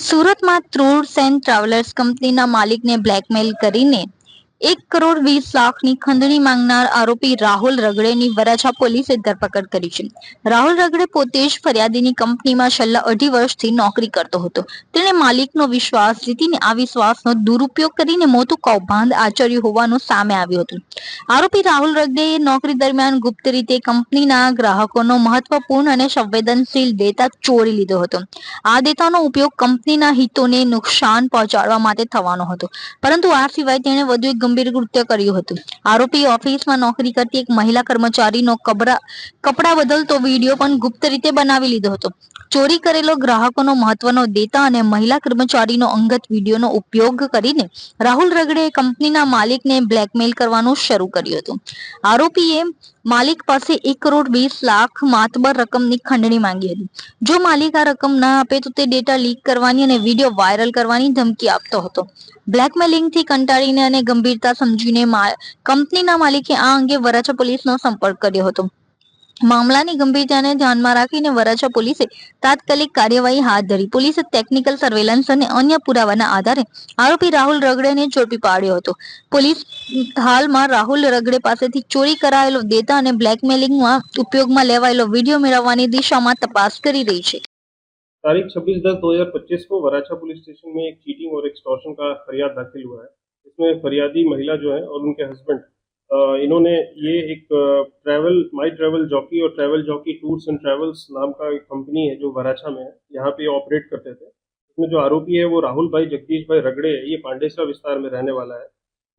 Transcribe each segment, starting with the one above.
સુરતમાં tours and travellers કંપનીના માલિકને બ્લેકમેલ કરીને એક કરોડ વીસ લાખની ખંડણી માંગનાર આરોપી રાહુલ રગડેની વરાછા પોલીસે ધરપકડ કરી છે. રાહુલ રગડે પોતે જ ફરિયાદીની કંપનીમાં છેલ્લા અઢી વર્ષથી નોકરી કરતો હતો. તેણે માલિકનો વિશ્વાસ, જીતીને આ વિશ્વાસનો દુરુપયોગ કરીને મોટું કૌભાંડ આચર્યું હોવાનું સામે આવ્યું હતું. આરોપી રાહુલ રગડેએ નોકરી દરમિયાન ગુપ્ત રીતે કંપનીના ગ્રાહકોનો મહત્વપૂર્ણ અને સંવેદનશીલ ડેટા ચોરી લીધો હતો. આ ડેટાનો ઉપયોગ કંપનીના હિતોને નુકસાન પહોંચાડવા માટે થવાનો હતો. પરંતુ આ સિવાય તેણે વધુ એક ગંભીર કૃત્ય કર્યું હતું. આરોપી ઓફિસમાં નોકરી કરતી એક મહિલા કર્મચારીનો કપડા કપડા બદલતો વીડિયો પણ ગુપ્ત રીતે બનાવી લીધો હતો. ચોરી કરેલો ગ્રાહકોનો મહત્વનો ડેટા અને મહિલા કર્મચારીનો અંગત વિડીયોનો ઉપયોગ કરીને રાહુલ રગડે કંપનીના માલિકને બ્લેકમેલ કરવાનું શરૂ કર્યું હતું. આરોપીએ માલિક પાસે એક કરોડ વીસ લાખ માતબર રકમની ખંડણી માંગી હતી. જો માલિક આ રકમ ના આપે તો તે ડેટા લીક કરવાની અને વીડિયો વાયરલ કરવાની ધમકી આપતો હતો. બ્લેકમેલિંગથી કંટાળીને અને ગંભીરતા સમજીને કંપનીના માલિકે આ અંગે વરાછા પોલીસનો સંપર્ક કર્યો હતો. મામલાની ગંભીરતાને ધ્યાનમાં રાખીને વરાછા પોલીસે તાત્કાલિક કાર્યવાહી હાથ ધરી પોલીસે ટેકનિકલ સર્વેલન્સ અને અન્ય પુરાવાના આધારે આરોપી રાહુલ રગડેને ઝડપી પાડ્યો હતો પોલીસ હાલમાં રાહુલ રગડે પાસેથી ચોરી કરાયેલો ડેટા અને બ્લેકમેલિંગમાં ઉપયોગમાં લેવાયેલો વિડીયો મેળવવાની દિશામાં તપાસ કરી રહી છે तारीख 26 दस 2025 को वराछा पुलिस स्टेशन में एक चीटिंग और एक्सटॉर्शन का फरियाद दाखिल हुआ है इसमें फरियादी महिला जो है और उनके हस्बैंड इन्होंने ये एक ट्रैवल माई ट्रैवल जॉकी और travel jockey tours and travels नाम का एक कंपनी है जो वराछा में है। यहाँ पे ऑपरेट करते थे। इसमें जो आरोपी है वो राहुल भाई, जगदीश भाई रगड़े है। ये पांडेसरा विस्तार में रहने वाला है।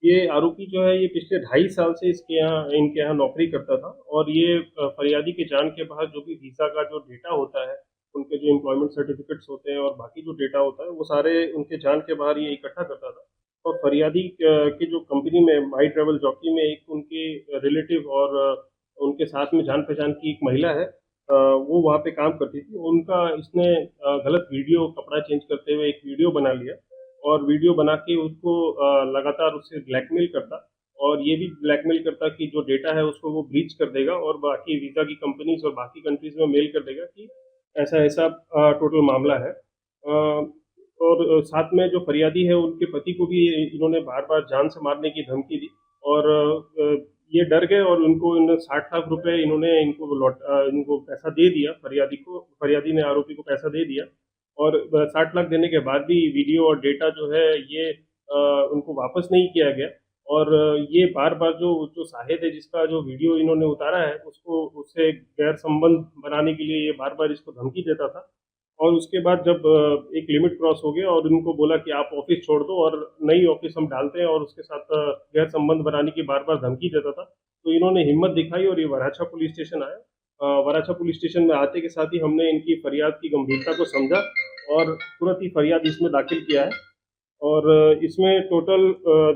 ये आरोपी जो है, ये पिछले ढाई साल से इसके यहाँ, इनके यहाँ नौकरी करता था और ये फरियादी के जान के बाद जो भी वीज़ा का जो डेटा होता है, उनके जो एम्प्लॉयमेंट सर्टिफिकेट्स होते हैं और बाकी जो डेटा होता है, वो सारे उनके जान के बाहर ये इकट्ठा करता था। और फरियादी के जो कंपनी में माई ट्रेवल जॉकी में एक उनके रिलेटिव और उनके साथ में जान पहचान की एक महिला है वो वहाँ पे काम करती थी। उनका, इसने गलत वीडियो, कपड़ा चेंज करते हुए एक वीडियो बना लिया और वीडियो बना के उसको लगातार उससे ब्लैकमेल करता और ये भी ब्लैकमेल करता कि जो डेटा है उसको वो ब्रीच कर देगा और बाकी वीज़ा की कंपनीज़ और बाकी कंट्रीज़ में मेल कर देगा कि ऐसा ऐसा टोटल मामला है। और साथ में जो फरियादी है, उनके पति को भी इन्होंने बार बार जान से मारने की धमकी दी। और ये डर गए और उनको इन साठ लाख रुपए इन्होंने इनको लौट इनको पैसा दे दिया फरियादी को, फरियादी ने आरोपी को पैसा दे दिया। और साठ लाख देने के बाद भी वीडियो और डेटा जो है, ये उनको वापस नहीं किया गया। और ये बार बार जो जो साहिद है, जिसका जो वीडियो इन्होंने उतारा है, उसको, उससे गैर संबंध बनाने के लिए ये बार बार इसको धमकी देता था। और उसके बाद जब एक लिमिट क्रॉस हो गया और उनको बोला कि आप ऑफ़िस छोड़ दो और नई ऑफ़िस हम डालते हैं और उसके साथ गैर संबंध बनाने की बार बार धमकी देता था तो इन्होंने हिम्मत दिखाई और ये वराछा पुलिस स्टेशन आया। वराछा पुलिस स्टेशन में आते के साथ ही हमने इनकी फरियाद की गंभीरता को समझा और तुरंत ही फरियाद इसमें दाखिल किया है। और इसमें टोटल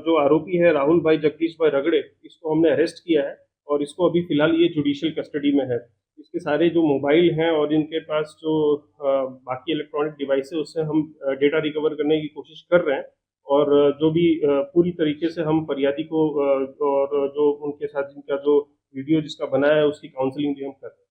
जो आरोपी है राहुल भाई, जगदीश भाई रगड़े, इसको हमने अरेस्ट किया है और इसको अभी फ़िलहाल ये जुडिशियल कस्टडी में है। इसके सारे जो मोबाइल हैं और इनके पास जो बाकी इलेक्ट्रॉनिक डिवाइस है उससे हम डेटा रिकवर करने की कोशिश कर रहे हैं। और जो भी पूरी तरीके से हम फरियादी को और जो उनके साथ जिनका जो वीडियो जिसका बनाया है, उसकी काउंसलिंग भी हम कर रहे हैं।